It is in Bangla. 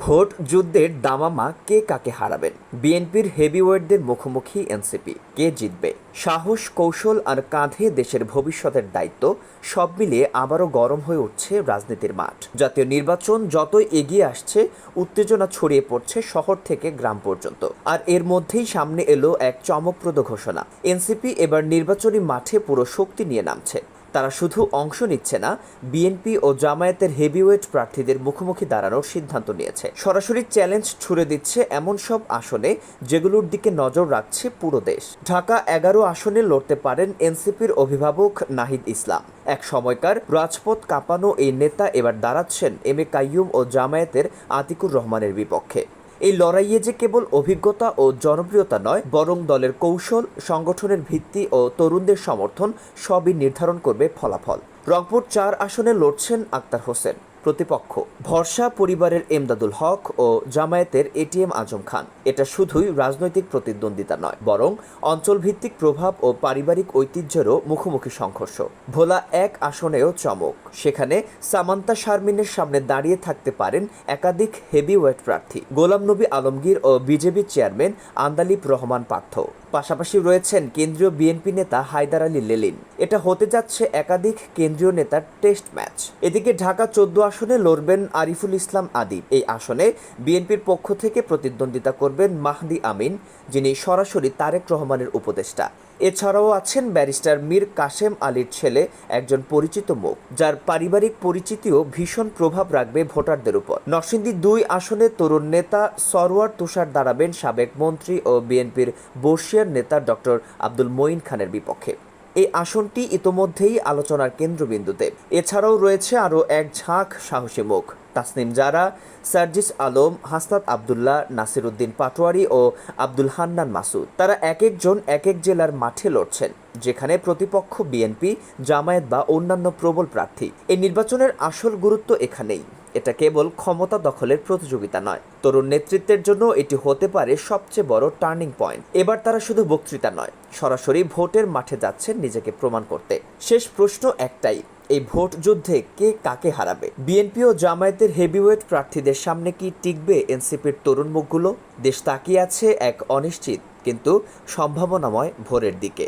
ভোট যুদ্ধের দামামা কে কাকে হারাবেন? বিএনপির হেভিওয়েটদের মুখোমুখি এনসিপি, কে জিতবে? সাহস, কৌশল আর কাঁধে দেশের ভবিষ্যতের দায়িত্ব, সব মিলিয়ে আবারও গরম হয়ে উঠছে রাজনীতির মাঠ। জাতীয় নির্বাচন যতই এগিয়ে আসছে, উত্তেজনা ছড়িয়ে পড়ছে শহর থেকে গ্রাম পর্যন্ত। আর এর মধ্যেই সামনে এলো এক চমকপ্রদ ঘোষণা। এনসিপি এবার নির্বাচনী মাঠে পুরো শক্তি নিয়ে নামছে। তারা শুধু অংশ নিচ্ছে না, বিএনপি ও জামায়াতের হেভিওয়েট প্রার্থীদের মুখোমুখি দাঁড়ানোর সিদ্ধান্ত নিয়েছে। সরাসরি চ্যালেঞ্জ ছুড়ে দিচ্ছে এমন সব আসনে যেগুলোর দিকে নজর রাখছে পুরো দেশ। ঢাকা এগারো আসনে লড়তে পারেন এনসিপির অভিভাবক নাহিদ ইসলাম। এক সময়কার রাজপথ কাঁপানো এই নেতা এবার দাঁড়াচ্ছেন এম এ কাইয়ুম ও জামায়াতের আতিকুর রহমানের বিপক্ষে। এই লড়াইয়ে যে কেবল অভিজ্ঞতা ও জনপ্রিয়তা নয়, বরং দলের কৌশল, সংগঠনের ভিত্তি ও তরুণদের সমর্থন সবই নির্ধারণ করবে ফলাফল। রংপুর চার আসনে লড়ছেন আক্তার হোসেন। প্রতিপক্ষ। ভরসা পরিবারের এমদাদুল হক ও জামায়াতের এটিএম আজম খান। এটা শুধুই রাজনৈতিক প্রতিদ্বন্দ্বিতা নয়, বরং অঞ্চলভিত্তিক প্রভাব ও পারিবারিক ঐতিহ্যেরও মুখোমুখি সংঘর্ষ। ভোলা এক আসনেও চমক। সেখানে সামান্তা শারমিনের সামনে দাঁড়িয়ে থাকতে পারেন একাধিক হেভিওয়েট প্রার্থী। গোলাম নবী আলমগীর ও বিজেপি চেয়ারম্যান আন্দালিব রহমান পার্থ। পাশাপাশি রয়েছেন কেন্দ্রীয় বিএনপি নেতা হায়দার আলী লেলিন। এটা হতে যাচ্ছে একাধিক কেন্দ্রীয় নেতার টেস্ট ম্যাচ। এদিকে ঢাকা চোদ্দ আসনে লড়বেন আরিফুল ইসলাম আদিব এই আসনে বিএনপির পক্ষ থেকে প্রতিদ্বন্দ্বিতা করবেন মাহদি আমিন, যিনি সরাসরি তারেক রহমানের উপদেষ্টা। এছাড়াও আছেন ব্যারিস্টার মীর কাশেম আলীর ছেলে, একজন পরিচিত মুখ, যার পারিবারিক পরিচিতিও ভীষণ প্রভাব রাখবে ভোটারদের উপর। নরসিংদী দুই আসনে তরুণ নেতা সরওয়ার তুষার দাঁড়াবেন সাবেক মন্ত্রী ও বিএনপির বর্ষিয়ার নেতা ডক্টর আব্দুল মঈন খানের বিপক্ষে। এই আসনটি ইতোমধ্যেই আলোচনার কেন্দ্রবিন্দুতে। এছাড়াও রয়েছে আরও এক ঝাঁক সাহসী মুখ। তাসনিম জারা, সার্জিস আলম, হাসনাত আবদুল্লাহ নাসিরুদ্দিন পাটোয়ারি ও আব্দুল হান্নান মাসুদ। তারা এক একজন এক এক জেলার মাঠে লড়ছেন, যেখানে প্রতিপক্ষ বিএনপি, জামায়াত বা অন্যান্য প্রবল প্রার্থী। এই নির্বাচনের আসল গুরুত্ব এখানেই। এটা কেবল ক্ষমতা দখলের প্রতিযোগিতা নয়। তরুণ নেতৃত্বের জন্য এটি হতে পারে সবচেয়ে বড় টার্নিং পয়েন্ট। এবার তারা শুধু বক্তৃতা নয়, সরাসরি ভোটের মাঠে যাচ্ছেন নিজেকে প্রমাণ করতে। শেষ প্রশ্ন একটাই এই ভোট যুদ্ধে কে কাকে হারাবে? বিএনপি ও জামায়াতের হেভিওয়েট প্রার্থীদের সামনে কি টিকবে এনসিপির তরুণ মুখগুলো? দেশ তাকিয়ে আছে এক অনিশ্চিত কিন্তু সম্ভাবনাময় ভোরের দিকে।